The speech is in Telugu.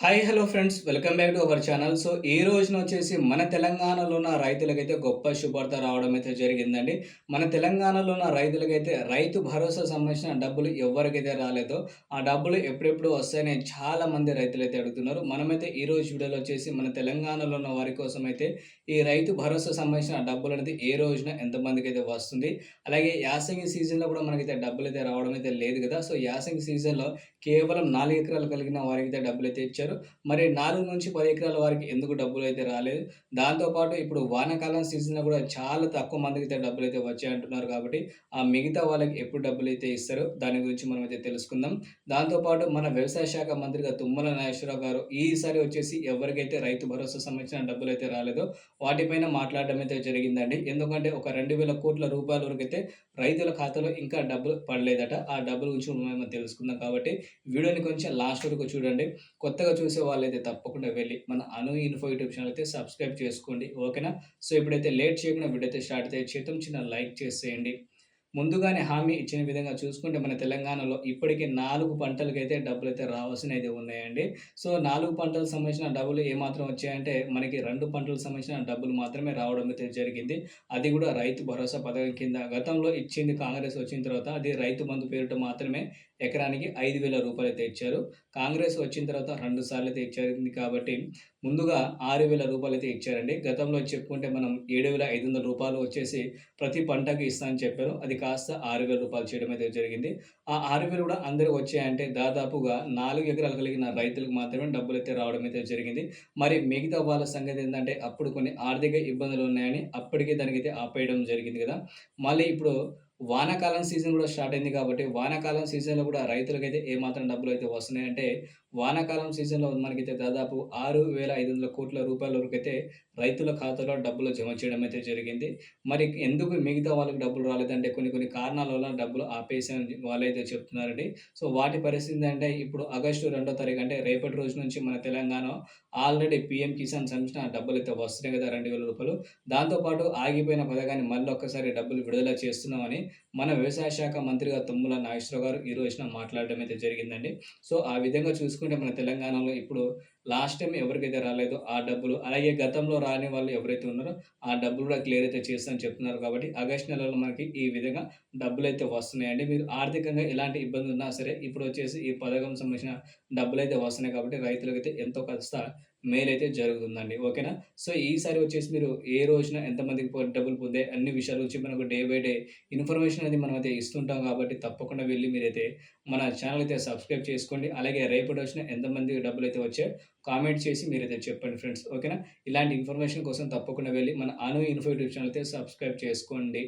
Hi hello friends welcome back to our channel so ఈ రోజున వచ్చేసి మన తెలంగాణలో ఉన్న రైతులకైతే గొప్ప శుభార్త రావడం అయితే జరిగిందండి. మన తెలంగాణలో ఉన్న రైతులకైతే రైతు భరోసా సంబంధించిన డబ్బులు ఎవరికైతే రాలేదో ఆ డబ్బులు ఎప్పుడెప్పుడు వస్తాయని చాలా మంది రైతులు అయితే అడుగుతున్నారు. మనమైతే ఈ రోజు వీడియోలో వచ్చేసి మన తెలంగాణలో ఉన్న వారి కోసం అయితే ఈ రైతు భరోసా సంబంధించిన డబ్బులు అనేది ఏ రోజున ఎంతమందికి అయితే వస్తుంది. అలాగే యాసంగి సీజన్లో కూడా మనకైతే డబ్బులు అయితే రావడం అయితే లేదు కదా. సో యాసంగి సీజన్లో కేవలం నాలుగు ఎకరాలు కలిగిన వారికి అయితే డబ్బులు అయితే ఇచ్చారు. మరి నాలుగు నుంచి పది ఎకరాల వారికి ఎందుకు డబ్బులు అయితే రాలేదు దాంతోపాటు ఇప్పుడు వానాకాలం సీజన్లో కూడా చాలా తక్కువ మందికి అయితే డబ్బులు అయితే వచ్చాయి అంటున్నారు కాబట్టి ఆ మిగతా వాళ్ళకి ఎప్పుడు డబ్బులు అయితే ఇస్తారో దాని గురించి మనం అయితే తెలుసుకుందాం. దాంతోపాటు మన వ్యవసాయ శాఖ మంత్రిగా తుమ్మల నాగేశ్వరరావు గారు ఈసారి వచ్చేసి ఎవరికైతే రైతు భరోసా సంబంధించిన డబ్బులు అయితే రాలేదో వాటిపైన మాట్లాడడం అయితే జరిగిందండి. ఎందుకంటే ఒక రెండు వేల కోట్ల రూపాయల వరకు అయితే రైతుల ఖాతాలో ఇంకా డబ్బులు పడలేదట. ఆ డబ్బుల గురించి మనం తెలుసుకుందాం కాబట్టి వీడియోని కొంచెం లాస్ట్ వరకు చూడండి. కొత్తగా చూసే వాళ్ళైతే తప్పకుండా వెళ్ళి మన అను ఇన్ఫో యూట్యూబ్ ఛానల్ అయితే సబ్స్క్రైబ్ చేసుకోండి. ఓకేనా? సో ఇప్పుడైతే లేట్ చేయకుండా వీడియో అయితే స్టార్ట్ అయితే చేద్దాం. చిన్న లైక్ చేసేయండి. ముందుగానే హామీ ఇచ్చిన విధంగా చూసుకుంటే మన తెలంగాణలో ఇప్పటికే నాలుగు పంటలకైతే డబ్బులు అయితే రావాల్సిన అయితే ఉన్నాయండి. సో నాలుగు పంటలకు సంబంధించిన డబ్బులు ఏమాత్రం వచ్చాయంటే మనకి రెండు పంటలకు సంబంధించిన డబ్బులు మాత్రమే రావడం అయితే జరిగింది. అది కూడా రైతు భరోసా పథకం కింద గతంలో ఇచ్చింది కాంగ్రెస్ వచ్చిన తర్వాత అది రైతు బంధు పేరుతో మాత్రమే ఎకరానికి ఐదు వేల రూపాయలు అయితే ఇచ్చారు. కాంగ్రెస్ వచ్చిన తర్వాత రెండు సార్లు అయితే ఇచ్చారు కాబట్టి ముందుగా ఆరు వేల రూపాయలు అయితే ఇచ్చారండి. గతంలో చెప్పుకుంటే మనం ఏడు వేల ఐదు వందల రూపాయలు వచ్చేసి ప్రతి పంటకి ఇస్తామని చెప్పారు. అది కాస్త ఆరు వేల రూపాయలు చేయడం అయితే జరిగింది. ఆ ఆరు వేలు కూడా అందరికి వచ్చాయంటే దాదాపుగా నాలుగు ఎకరాలు కలిగిన రైతులకు మాత్రమే డబ్బులు అయితే రావడం అయితే జరిగింది. మరి మిగతా వాళ్ళ సంగతి ఏంటంటే అప్పుడు కొన్ని ఆర్థిక ఇబ్బందులు ఉన్నాయని అప్పటికే దానికైతే ఆపేయడం జరిగింది కదా. మళ్ళీ ఇప్పుడు వానాకాలం సీజన్ కూడా స్టార్ట్ అయింది కాబట్టి వానాకాలం సీజన్లో కూడా రైతులకైతే ఏమాత్రం డబ్బులు అయితే వస్తున్నాయంటే వానాకాలం సీజన్లో మనకైతే దాదాపు ఆరు వేల ఐదు వందల కోట్ల రూపాయల వరకు అయితే రైతుల ఖాతాలో డబ్బులు జమ చేయడం అయితే జరిగింది. మరి ఎందుకు మిగతా వాళ్ళకి డబ్బులు రాలేదంటే కొన్ని కొన్ని కారణాల వల్ల డబ్బులు ఆపేసాని వాళ్ళైతే చెప్తున్నారండి. సో వాటి పరిస్థితి అంటే ఇప్పుడు ఆగస్టు రెండో తారీఖు అంటే రేపటి రోజు నుంచి మన తెలంగాణ ఆల్రెడీ పిఎం కిసాన్ సంబంధించిన డబ్బులు అయితే వస్తున్నాయి కదా రెండు వేల రూపాయలు. దాంతోపాటు ఆగిపోయిన పథకాన్ని మళ్ళీ ఒక్కసారి డబ్బులు విడుదల చేస్తున్నామని మన వ్యవసాయ శాఖ మంత్రిగా తుమ్మల నాగేశ్వరరావు గారు ఈ రోజున మాట్లాడడం అయితే జరిగిందండి. సో ఆ విధంగా చూసుకుంటే మన తెలంగాణలో ఇప్పుడు లాస్ట్ టైం ఎవరికైతే రాలేదో ఆ డబ్బులు అలాగే గతంలో రాని వాళ్ళు ఎవరైతే ఉన్నారో ఆ డబ్బులు కూడా క్లియర్ అయితే చేస్తామని చెప్తున్నారు కాబట్టి ఆగస్ట్ నెలలో మనకి ఈ విధంగా డబ్బులు అయితే వస్తున్నాయండి. మీరు ఆర్థికంగా ఎలాంటి ఇబ్బంది ఉన్నా సరే ఇప్పుడు వచ్చేసి ఈ పథకం సంబంధించిన డబ్బులు అయితే వస్తున్నాయి కాబట్టి రైతులకైతే ఎంతో కాస్త మేలు అయితే జరుగుతుందండి. ఓకేనా? సో ఈసారి వచ్చేసి మీరు ఏ రోజున ఎంతమందికి డబ్బులు పొందే అన్ని విషయాల గురించి మనకు డే బై డే ఇన్ఫర్మేషన్ అనేది మనం అయితే ఇస్తుంటాం కాబట్టి తప్పకుండా వెళ్ళి మీరైతే మన ఛానల్ అయితే సబ్స్క్రైబ్ చేసుకోండి. అలాగే రేపటి వచ్చిన ఎంతమంది డబ్బులు అయితే వచ్చాయో కామెంట్ చేసి మీరైతే చెప్పండి ఫ్రెండ్స్. ఓకేనా? ఇలాంటి ఇన్ఫర్మేషన్ కోసం తప్పకుండా వెళ్ళి మన అను ఇన్ఫో యూట్యూబ్ ఛానల్ అయితే సబ్స్క్రైబ్ చేసుకోండి.